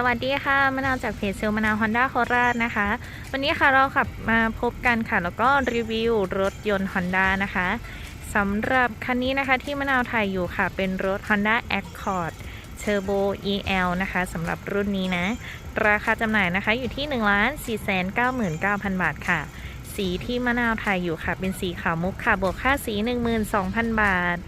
สวัสดีค่ะมะนาวจากเพจเซลมะนาวฮอนด้าโคราชนะคะ วันนี้ค่ะเราขับมาพบกันค่ะ แล้วก็รีวิวรถยนต์ Honda นะคะสำหรับคันนี้นะคะที่มะนาวถ่ายอยู่ค่ะ เป็นรถ Honda Accord Turbo EL นะคะสำหรับรุ่นนี้นะ ราคาจำหน่ายนะคะอยู่ที่ 1 4 9 9 0 0 บาทค่ะ สีที่มะนาวถ่ายอยู่ค่ะ เป็นสีขาวมุกค่ะบวกค่าสี 12,000 บาท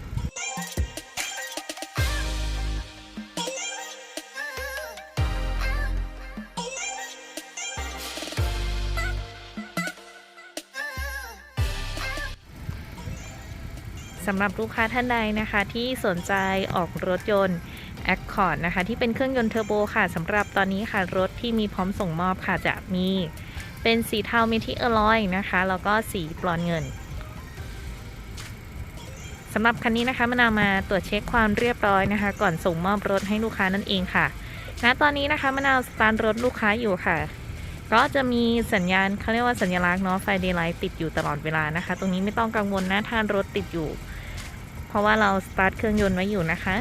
ำหรับลูกค้าท่านใดนะคะ ที่สนใจออกรถยนต์ Accord นะคะ ที่เป็นเครื่องยนต์เทอร์โบค่ะสำหรับตอนนี้ค่ะ รถที่มีพร้อมส่งมอบค่ะจะมีเป็นสีเทาเมทิเออร์ลอยนะคะ แล้วก็สีปลอนเงินสำหรับคันนี้นะคะมานาวมาตรวจเช็คความเรียบร้อยนะคะ ก่อนส่งมอบรถให้ลูกค้านั่นเองค่ะณตอนนี้นะคะมานาวสตาร์ทรถลูกค้าอยู่ค่ะ ก็จะมีสัญญาณเขาเรียกว่าสัญลักษณ์เนาะไฟเดย์ไลท์ติดอยู่ตลอดเวลานะคะ ตรงนี้ไม่ต้องกังวลนะถ้ารถติดอยู่ เพราะว่าเราสตาร์ทเครื่องยนต์ไว้อยู่นะคะ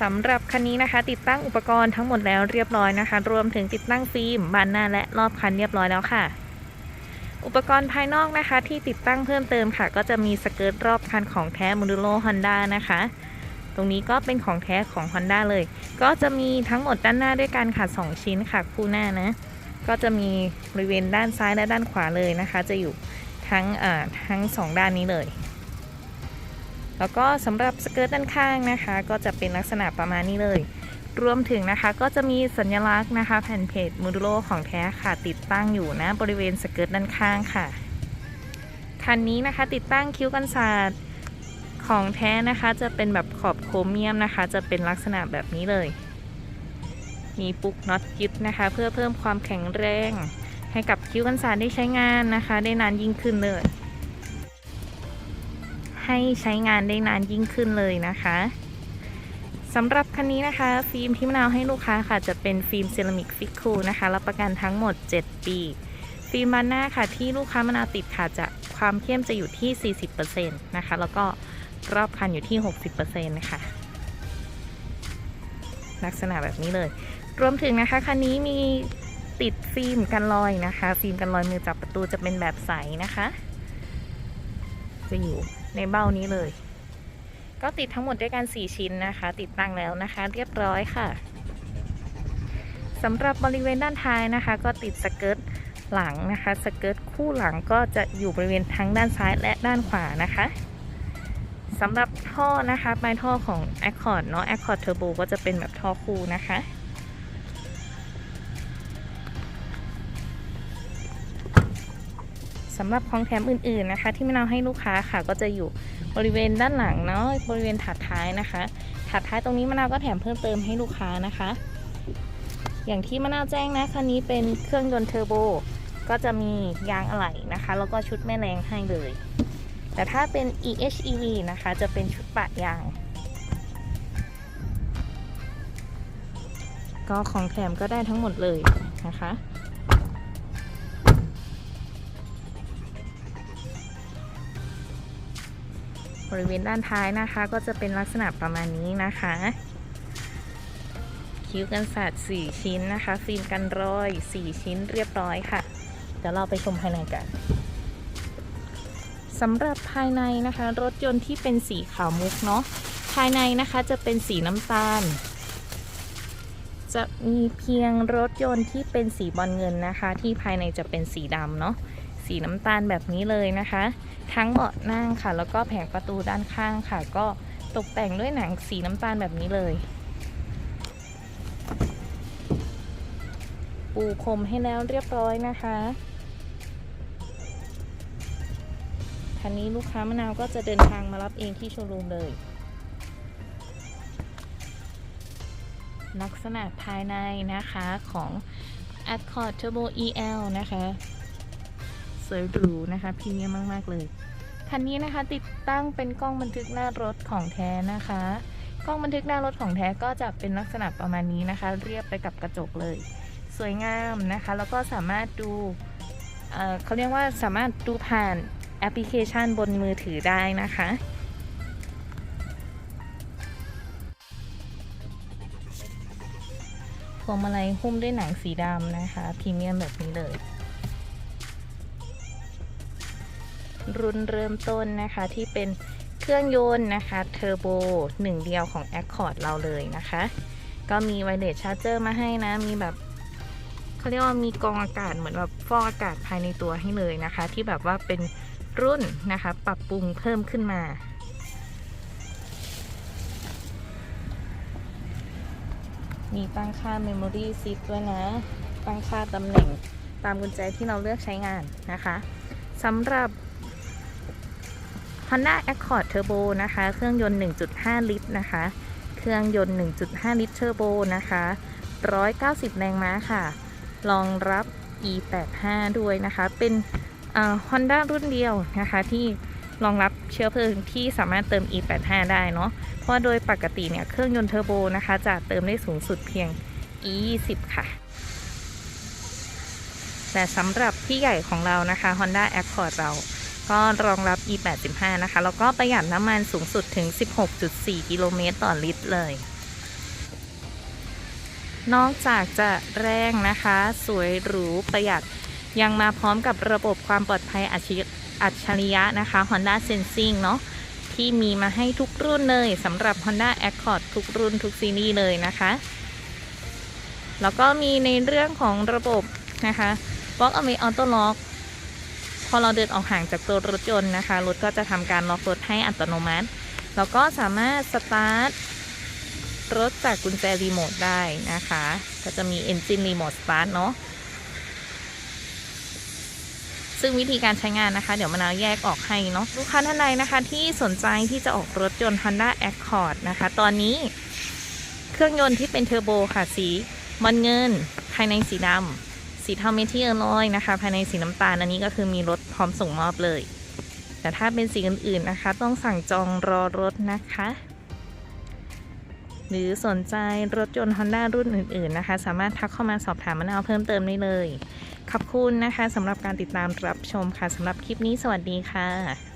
สำหรับคันนี้นะคะ ติดตั้งอุปกรณ์ทั้งหมดแล้วเรียบร้อยนะคะ รวมถึงติดตั้งฟิล์มบานหน้าและรอบคันเรียบร้อยแล้วค่ะ อุปกรณ์ภายนอกนะคะ ที่ติดตั้งเพิ่มเติมค่ะ ก็จะมีสเกิร์ตรอบคันของแท้มูดูโ Honda นะคะตรงนี้ก็เป็นของแท้ของ Honda เลย ก็จะมีทั้งหมดด้านหน้าด้วยกันค่ะ 2 ชิ้นค่ะคู่หน้านะ ก็จะมีบริเวณด้านซ้ายและด้านขวาเลยนะคะ จะอยู่ทั้งอ่าทั้งสองด้านนี้เลย แล้วก็สำหรับสเกิร์ตด้านข้างนะคะ ก็จะเป็นลักษณะประมาณนี้เลย รวมถึงนะคะก็จะมีสัญลักษณ์นะคะ แผ่นเพจมูดูโของแท้ค่ะ ติดตั้งอยู่นะบริเวณสเกิร์ตด้านข้างค่ะคันนี้นะคะติดตั้งคิ้วกันศาสตร์ของแท้นะคะจะเป็นแบบขอบโครเมียมนะคะ จะเป็นลักษณะแบบนี้เลย มีปุกน็อตยึดนะคะ เพื่อเพิ่มความแข็งแรง ให้กับคิ้วกันศาสตร์ได้ใช้งานนะคะ ได้นานยิ่งขึ้นเลย ให้ใช้งานได้นานยิ่งขึ้นเลยนะคะสำหรับคันนี้นะคะ ฟิล์มที่มะนาวให้ลูกค้าค่ะ จะเป็นฟิล์มเซรามิกฟิกคูนะคะรับประกันทั้งหมด 7 ปี ฟิล์มบานหน้าค่ะที่ลูกค้ามะนาวติดค่ะจะความเข้มจะอยู่ที่ 40%นะคะ แล้วก็รอบคันอยู่ที่ 60%นะคะลักษณะแบบนี้เลย รวมถึงนะคะคันนี้มีติดฟิล์มกันรอยนะคะ ฟิล์มกันรอยมือจับประตูจะเป็นแบบใสนะคะ จะอยู่ ในเบ้านี้เลย ก็ติดทั้งหมดด้วยกัน 4 ชิ้นนะคะ ติดตั้งแล้วนะคะ เรียบร้อยค่ะสำหรับบริเวณด้านท้ายนะคะ ก็ติดสเกิร์ตหลังนะคะ สเกิร์ตคู่หลังก็จะอยู่บริเวณทั้งด้านซ้ายและด้านขวานะคะสำหรับท่อนะคะปลายท่อของ Accord เนาะ Accord Turbo ก็จะเป็นแบบท่อคู่นะคะ สำหรับของแถมอื่นๆนะคะ ที่มะนาวให้ลูกค้าค่ะ ก็จะอยู่บริเวณด้านหลังเนาะบริเวณถาดท้ายนะคะ ถาดท้ายตรงนี้มะนาวก็แถมเพิ่มเติมให้ลูกค้านะคะ อย่างที่มะนาวแจ้งนะคันนี้เป็นเครื่องยนต์เทอร์โบก็จะมียางอะไหล่นะคะ แล้วก็ชุดแม่แรงให้เลย แต่ถ้าเป็น EHEV นะคะ จะเป็นชุดปะยาง ก็ของแถมก็ได้ทั้งหมดเลยนะคะ บริเวณด้านท้ายนะคะ ก็จะเป็นลักษณะประมาณนี้นะคะ คิ้วกันศาสตร์4ชิ้นนะคะ ฟิล์มกันรอย 4 ชิ้นเรียบร้อยค่ะ เดี๋ยวเราไปชมภายในกันสำหรับภายในนะคะ รถยนต์ที่เป็นสีขาวมุกเนาะภายในนะคะจะเป็นสีน้ำตาล จะมีเพียงรถยนต์ที่เป็นสีบอลเงินนะคะ ที่ภายในจะเป็นสีดำเนาะ สีน้ำตาลแบบนี้เลยนะคะ ทั้งเบาะนั่งค่ะ แล้วก็แผงประตูด้านข้างค่ะ ก็ตกแต่งด้วยหนังสีน้ำตาลแบบนี้เลย ปูพรมให้แล้วเรียบร้อยนะคะคันนี้ลูกค้ามะนาวก็จะเดินทางมารับเองที่โชว์รูมเลย ลักษณะภายในนะคะของ Accord Turbo EL นะคะ วยหรูนะคะพรีเมียมมาก ๆ เลย คันนี้นะคะติดตั้งเป็นกล้องบันทึกหน้ารถของแท้นะคะ กล้องบันทึกหน้ารถของแท้ก็จะเป็นลักษณะประมาณนี้นะคะ เรียบไปกับกระจกเลย สวยงามนะคะ แล้วก็สามารถดูเเขาเรียกว่าสามารถดูผ่านแอปพลิเคชันบนมือถือได้นะคะพวงมาลัยหุ้มด้วยหนังสีดำนะคะพรีเมียมแบบนี้เลย รุ่นเริ่มต้นนะคะที่เป็นเครื่องยนต์นะคะเทอร์โบหนึ่งเดียวของ Accord เราเลยนะคะ ก็มีไวเลสชาร์เจอร์มาให้นะ มีแบบเขาเรียกว่ามีกองอากาศเหมือนแบบฟอกอากาศภายในตัวให้เลยนะคะ ที่แบบว่าเป็นรุ่นนะคะ ปรับปรุงเพิ่มขึ้นมามีตั้งค่า Memory Seat ด้วยนะ ตั้งค่าตำแหน่งตามกุญแจที่เราเลือกใช้งานนะคะสำหรับ Honda Accord Turbo นะคะ เครื่องยนต์ 1.5 ลิตรนะคะ เครื่องยนต์ 1.5 ลิตรเทอร์โบนะคะ 190 แรงม้าค่ะ รองรับ E85 ด้วยนะคะ เป็นฮอนด้ารุ่นเดียวนะคะที่รองรับเชื้อเพลิงที่สามารถเติม E85 ได้เนาะ เพราะโดยปกติเนี่ยเครื่องยนต์เทอร์โบนะคะ จะเติมได้สูงสุดเพียง E20 ค่ะแต่สำหรับที่ใหญ่ของเรานะคะ Honda Accord เรา ก็รองรับ E85 นะคะ แล้วก็ประหยัดน้ำมันสูงสุดถึง 16.4 กิโลเมตรต่อลิตรเลย นอกจากจะแรงนะคะ สวยหรูประหยัดยังมาพร้อมกับระบบความปลอดภัยอัจฉริยะนะคะ Honda Sensing เนาะที่มีมาให้ทุกรุ่นเลยสำหรับ Honda Accord ทุกรุ่นทุกซีรีส์เลยนะคะ แล้วก็มีในเรื่องของระบบนะคะ Walk Away Auto Lock อเราเดินออกห่างจากตัวรถยนต์นะคะ รถก็จะทำการล็อกรถให้อัตโนมัติ แล้วก็สามารถสตาร์ทรถจากกุญแจรีโมทได้นะคะ ก็จะมี Engine Remote Start เนาะซึ่งวิธีการใช้งานนะคะ เดี๋ยวมะนาวแยกออกให้เนาะลูกค้าท่านใดนะคะที่สนใจที่จะออกรถยนต์ Honda Accord นะคะ ตอนนี้เครื่องยนต์ที่เป็นเทอร์โบค่ะสีมอนเงิน ภายในสีดำ สีเทาเมทิลลอยนะคะ ภายในสีน้ำตาลอันนี้ก็คือมีรถพร้อมส่งมอบเลย แต่ถ้าเป็นสีอื่นๆนะคะ ต้องสั่งจองรอรถนะคะ หรือสนใจรถยนต์ Honda รุ่นอื่นๆนะคะ สามารถทักเข้ามาสอบถามมะนาวเพิ่มเติมได้เลย ขอบคุณนะคะสำหรับการติดตามรับชมค่ะสำหรับคลิปนี้สวัสดีค่ะ